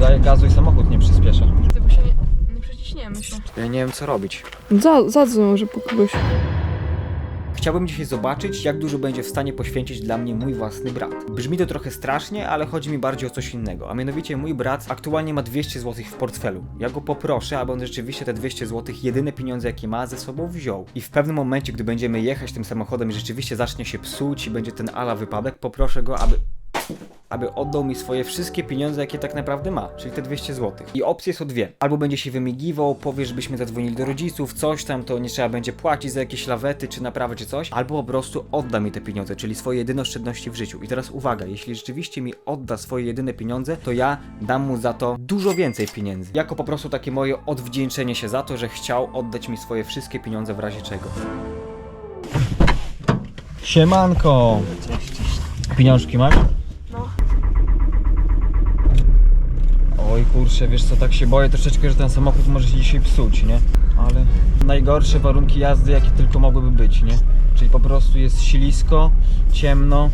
Dodaję gazu i samochód nie przyspiesza. Ty, bo się nie, nie przeciśniemy się. Ja nie wiem co robić. Za, zadzwoń może po kogoś. Chciałbym dzisiaj zobaczyć, jak dużo będzie w stanie poświęcić dla mnie mój własny brat. Brzmi to trochę strasznie, ale chodzi mi bardziej o coś innego. A mianowicie mój brat aktualnie ma 200 zł w portfelu. Ja go poproszę, aby on rzeczywiście te 200 zł, jedyne pieniądze jakie ma, ze sobą wziął. I w pewnym momencie, gdy będziemy jechać tym samochodem i rzeczywiście zacznie się psuć i będzie ten ala wypadek, poproszę go, aby aby oddał mi swoje wszystkie pieniądze, jakie tak naprawdę ma, czyli te 200 zł. I opcje są dwie. Albo będzie się wymigiwał, powie, żebyśmy zadzwonili do rodziców, coś tam, to nie trzeba będzie płacić za jakieś lawety, czy naprawy, czy coś, albo po prostu odda mi te pieniądze, czyli swoje jedyne oszczędności w życiu. I teraz uwaga, jeśli rzeczywiście mi odda swoje jedyne pieniądze, to ja dam mu za to dużo więcej pieniędzy. Jako po prostu takie moje odwdzięczenie się za to, że chciał oddać mi swoje wszystkie pieniądze w razie czego. Siemanko! Pieniążki masz? No. Oj kurczę, wiesz co, tak się boję troszeczkę, że ten samochód może się dzisiaj psuć, nie? Ale najgorsze warunki jazdy, jakie tylko mogłyby być, nie? Czyli po prostu jest ślisko, ciemno.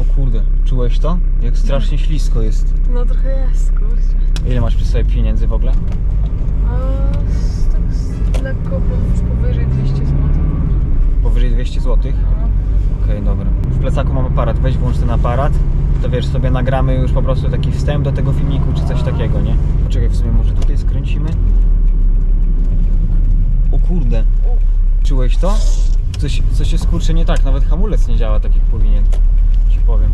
O kurde, czułeś to? Jak strasznie ślisko jest. No trochę jest, kurczę. Ile masz przy sobie pieniędzy w ogóle? A z, tak z, lekko po, powyżej 200 zł. Powyżej 200 zł? No. Okej, dobra. W plecaku mam aparat, weź włącz ten aparat. To wiesz, sobie nagramy już po prostu taki wstęp do tego filmiku, czy coś takiego, nie? Poczekaj, w sumie może tutaj skręcimy. O kurde. Czułeś to? Coś, coś jest kurczę nie tak, nawet hamulec nie działa tak jak powinien. Ci powiem.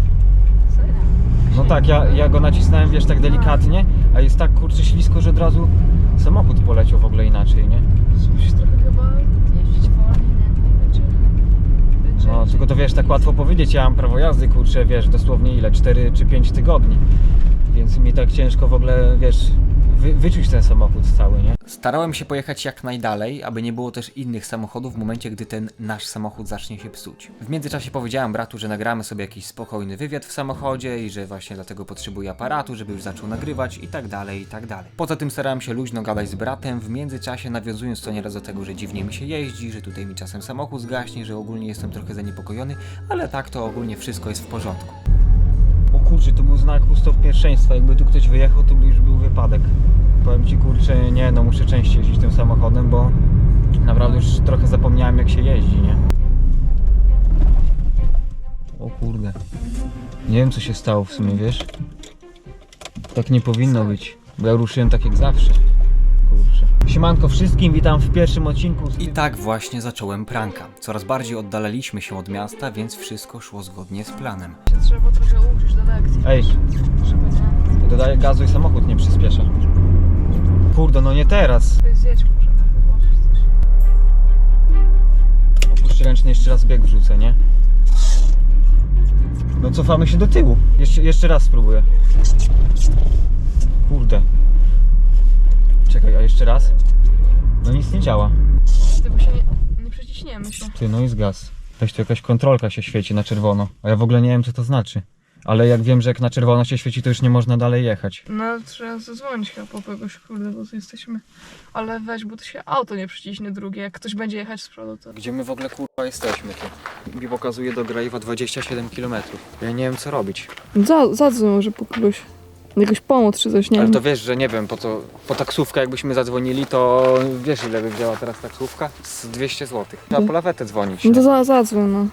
No tak, ja, ja go nacisnąłem, wiesz, tak delikatnie, a jest tak kurczę ślisko, że od razu samochód poleciał w ogóle inaczej, nie? Musisz trochę chyba jeździć wolniej, nie? Będzie, No, tylko to wiesz, tak łatwo powiedzieć, ja mam prawo jazdy, kurczę, wiesz, dosłownie ile, 4 czy 5 tygodni. Więc mi tak ciężko w ogóle, wiesz, wy, wyczuć ten samochód cały, nie? Starałem się pojechać jak najdalej, aby nie było też innych samochodów w momencie, gdy ten nasz samochód zacznie się psuć. W międzyczasie powiedziałem bratu, że nagramy sobie jakiś spokojny wywiad w samochodzie i że właśnie dlatego potrzebuję aparatu, żeby już zaczął nagrywać i tak dalej, i tak dalej. Poza tym starałem się luźno gadać z bratem, w międzyczasie nawiązując to nieraz do tego, że dziwnie mi się jeździ, że tutaj mi czasem samochód zgaśnie, że ogólnie jestem trochę zaniepokojony, ale tak to ogólnie wszystko jest w porządku. O kurczę, to był znak stop pierwszeństwa. Jakby tu ktoś wyjechał, to by już wypadek. Powiem ci kurczę, nie no, muszę częściej jeździć tym samochodem, bo naprawdę już trochę zapomniałem jak się jeździ, nie? O kurde. Nie wiem co się stało w sumie, wiesz? Tak nie powinno być, bo ja ruszyłem tak jak zawsze. Kurczę. Siemanko wszystkim, witam w pierwszym odcinku. I tak właśnie zacząłem pranka. Coraz bardziej oddalaliśmy się od miasta, więc wszystko szło zgodnie z planem. trzeba trochę uczyć do lekcji. Ej. Żeby nie... Dodaję gazu i samochód nie przyspiesza. Kurde, no nie teraz. Zjedź może, włożyć coś. Opuść ręczny, jeszcze raz bieg wrzucę, nie? No cofamy się do tyłu. Jeszcze, jeszcze raz spróbuję. Kurde. Czekaj, a jeszcze raz? No nic nie działa. Ty, bo się nie, nie przeciśniemy się. Ty, no jest gaz. Weź tu jakaś kontrolka się świeci na czerwono. A ja w ogóle nie wiem co to znaczy. Ale jak wiem, że jak na czerwono się świeci, to już nie można dalej jechać. No ale trzeba zadzwonić chyba po kogoś, kurde, bo tu jesteśmy. Ale weź, bo to się auto nie przyciśnie drugie. Jak ktoś będzie jechać z przodu, to... Gdzie my w ogóle kurwa jesteśmy tu? Mi pokazuje do Grajwa 27 km. Ja nie wiem co robić. Za, zadzwoń może po kogoś. Jakoś pomoc czy coś, nie Ale wiem. to wiesz, że nie wiem, po to, po taksówkę jakbyśmy zadzwonili, to wiesz ile by wzięła teraz taksówka? Z 200 zł. Trzeba po lawetę dzwonić. No to za, zadzwoń, no.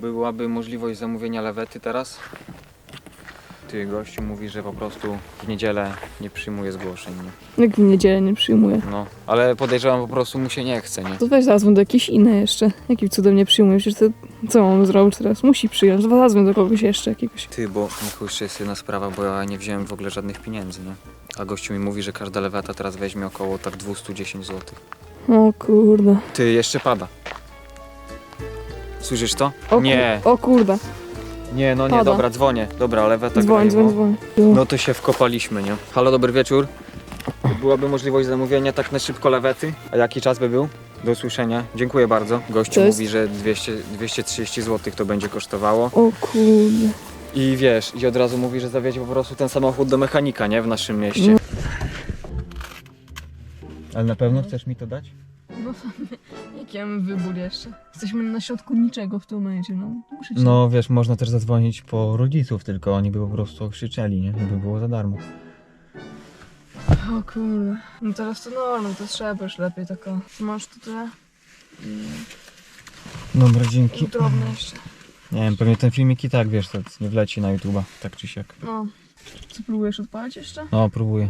Byłaby możliwość zamówienia lawety teraz? Ty gościu mówi, że po prostu w niedzielę nie przyjmuje zgłoszeń. Nie? Jak w niedzielę nie przyjmuję. No, ale podejrzewam po prostu mu się nie chce, nie? To weź zadzwoń do jakiejś innej jeszcze. Jakim cudem nie przyjmuje? Przecież to co mam zrobić teraz? Musi przyjąć. Zadzwoń do kogoś jeszcze jakiegoś. Ty, bo jeszcze jest jedna sprawa, bo ja nie wziąłem w ogóle żadnych pieniędzy, nie? A gościu mi mówi, że każda leweta teraz weźmie około tak 210 zł. O kurde. Ty, jeszcze pada. Słyszysz to? O, kur- nie, O kurde. Nie, no nie, pada. dobra, dzwonię. Dobra, leweta Dzwoń, grajło. dzwoń, dzwoń. No to się wkopaliśmy, nie? Halo, dobry wieczór. Byłaby możliwość zamówienia tak na szybko lewety? A jaki czas by był? Do usłyszenia. Dziękuję bardzo. Gościu To jest- mówi, że 200, 230 zł to będzie kosztowało. O kurde. I wiesz, i od razu mówi, że zawiezie po prostu ten samochód do mechanika, nie? W naszym mieście. No. Ale na pewno chcesz mi to dać? Jaki mamy wybór jeszcze? Jesteśmy na środku niczego w tym momencie, no. Muszę. No wiesz, można też zadzwonić po rodziców, tylko oni by po prostu krzyczeli, nie? By było za darmo. O kurde. No teraz to no, no to trzeba już lepiej taka. Masz tu tyle? Dobra, I dzięki. drobne jeszcze. Nie wiem, pewnie ten filmik i tak, wiesz, to nie wleci na YouTube'a, tak czy siak. No. Co próbujesz odpalić jeszcze? No, próbuję.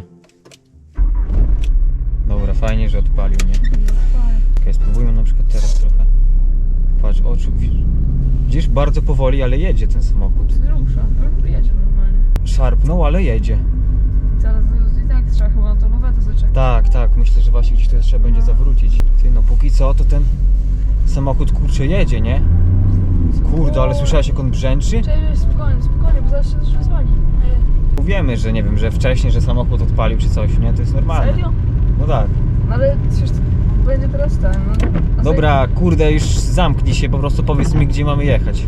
Dobra, fajnie, że odpalił, nie? No, fajnie. Okej, spróbujmy na przykład teraz trochę. Patrz, oczu, wi- widzisz, bardzo powoli, ale jedzie ten samochód. To nie rusza. No, Jedzie normalnie. Szarpnął, ale jedzie. Zaraz i tak trzeba chyba na to lawetę zaczekać. Tak, tak, myślę, że właśnie gdzieś tu trzeba będzie zawrócić. Ty, no póki co, to ten samochód kurczę jedzie, nie? Kurde, ale słyszałeś jak on brzęczy? Cześć, spokojnie, spokojnie, bo zaraz się też rozwali. Ej, Wiemy, że nie wiem, że wcześniej, że samochód odpalił czy coś, nie? To jest normalne. serio? No tak. No ale przecież to będzie teraz ten. No. Dobra, kurde, już zamknij się, po prostu powiedz mi, gdzie mamy jechać.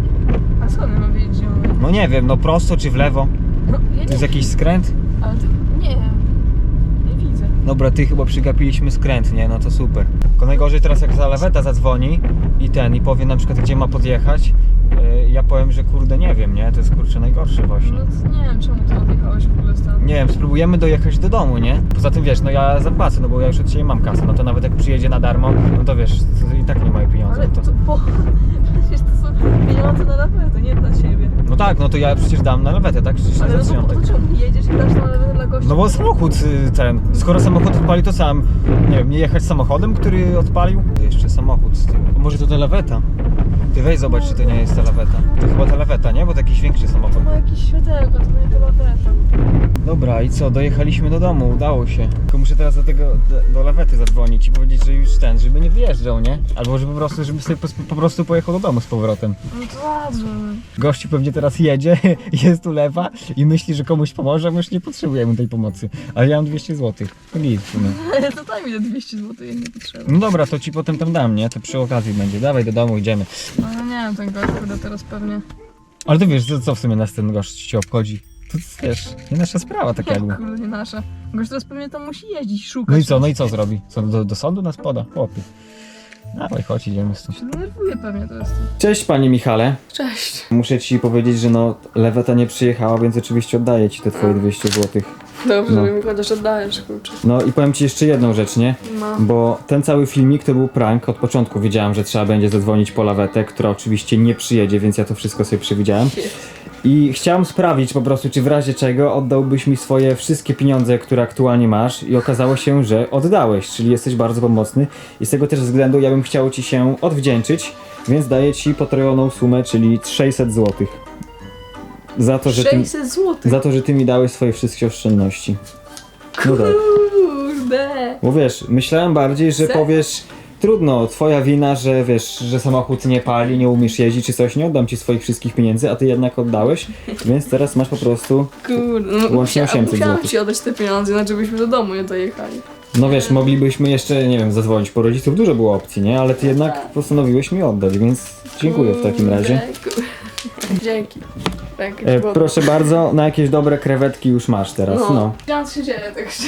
A skąd mam wiedzieć, gdzie mamy? No nie wiem, no prosto czy w lewo? No, To jedzie. jest jakiś skręt? Ale to nie. Nie widzę. Dobra, ty chyba przegapiliśmy skręt, nie? No to super. Tylko najgorzej teraz jak za laweta zadzwoni i ten, i powie na przykład gdzie ma podjechać, yy, ja powiem, że kurde nie wiem, nie? To jest kurczę najgorsze właśnie. No to nie wiem, czemu ty odjechałeś w ogóle stąd. Nie wiem, spróbujemy dojechać do domu, nie? Poza tym wiesz, no ja zapłacę, no bo ja już od siebie mam kasę, no to nawet jak przyjedzie na darmo, no to wiesz, to i tak nie moje pieniądze. Ale no to to... po... Przecież to są pieniądze na lawetę, nie dla siebie. No tak, no to ja przecież dam na lawetę, tak? Przecież Ale ja no to tak. po co jedziesz i dasz na lawetę dla gości? No bo samochód y, ten, skoro samochód odpali to sam, nie wiem, nie jechać samochodem, który odpalił? Jeszcze samochód z może to ta laweta? Ty weź zobacz, czy to nie jest ta laweta. To chyba ta laweta, nie? Bo to jakiś większy samochód. To ma jakieś światełko, to nie to laweta. Dobra, i co? Dojechaliśmy do domu, udało się. Tylko muszę teraz do tego, do, do lawety zadzwonić i powiedzieć, że już ten, żeby nie wyjeżdżał, nie? Albo żeby po prostu, żeby sobie po, po prostu pojechał do domu z powrotem. No to zadzwoń. Gościu pewnie teraz jedzie, jest tu lewa i myśli, że komuś pomoże, a my już nie potrzebujemy tej pomocy. Ale ja mam 200 zł. To nic sumie. to daj mi te 200 zł, jak nie potrzeba. No dobra, to ci potem tam dam, nie? To przy okazji będzie. Dawaj do domu, idziemy. No ale nie wiem, ten gość kurde teraz pewnie... Ale ty wiesz, co, co w sumie nas ten gość ci obchodzi? To wiesz, nie nasza sprawa tak jakby. Kurde, nie nasza. Gość teraz pewnie tam musi jeździć, szukać. No i co, no i co zrobi? Co, do, do sądu nas poda? Chłopie. Dawaj, chodź, idziemy stąd. się denerwuje pewnie to jest. Cześć panie Michale. Cześć. Muszę ci powiedzieć, że no leweta nie przyjechała, więc oczywiście oddaję ci te twoje 200 zł. Dobrze, No. że mi chociaż oddajesz, kurczę. No i powiem ci jeszcze jedną rzecz, nie? No. Bo ten cały filmik to był prank. Od początku wiedziałem, że trzeba będzie zadzwonić po lawetę, która oczywiście nie przyjedzie, więc ja to wszystko sobie przewidziałem. I chciałem sprawdzić po prostu, czy w razie czego oddałbyś mi swoje wszystkie pieniądze, które aktualnie masz i okazało się, że oddałeś, czyli jesteś bardzo pomocny i z tego też względu ja bym chciał ci się odwdzięczyć, więc daję ci potrojoną sumę, czyli 600 zł. Za to, że ty, 600 zł. za to, że ty mi dałeś swoje wszystkie oszczędności. No tak. Kurde. Bo wiesz, myślałem bardziej, że Serio? powiesz trudno, twoja wina, że wiesz, że samochód nie pali, nie umiesz jeździć czy coś, nie oddam ci swoich wszystkich pieniędzy, a ty jednak oddałeś, więc teraz masz po prostu, Kurde. No, Łącznie musiałam- 800 Musiałam złotych. ci oddać te pieniądze, inaczej byśmy do domu nie dojechali. no wiesz, moglibyśmy jeszcze, nie wiem, zadzwonić po rodziców, dużo było opcji, nie? Ale ty jednak postanowiłeś mi oddać, więc dziękuję w takim razie. Kurde, ku- Dzięki. Tak, E, było- proszę bardzo, na jakieś dobre krewetki już masz teraz, no. No. Ja się dzieje, tak się...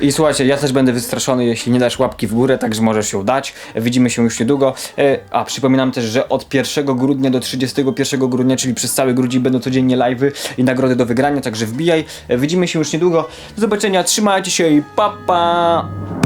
I słuchajcie, ja też będę wystraszony, jeśli nie dasz łapki w górę, także możesz ją dać. Widzimy się już niedługo. E, A przypominam też, że od 1 grudnia do 31 grudnia, czyli przez cały grudzień będą codziennie live'y i nagrody do wygrania, także wbijaj. E, Widzimy się już niedługo. Do zobaczenia, trzymajcie się i pa pa!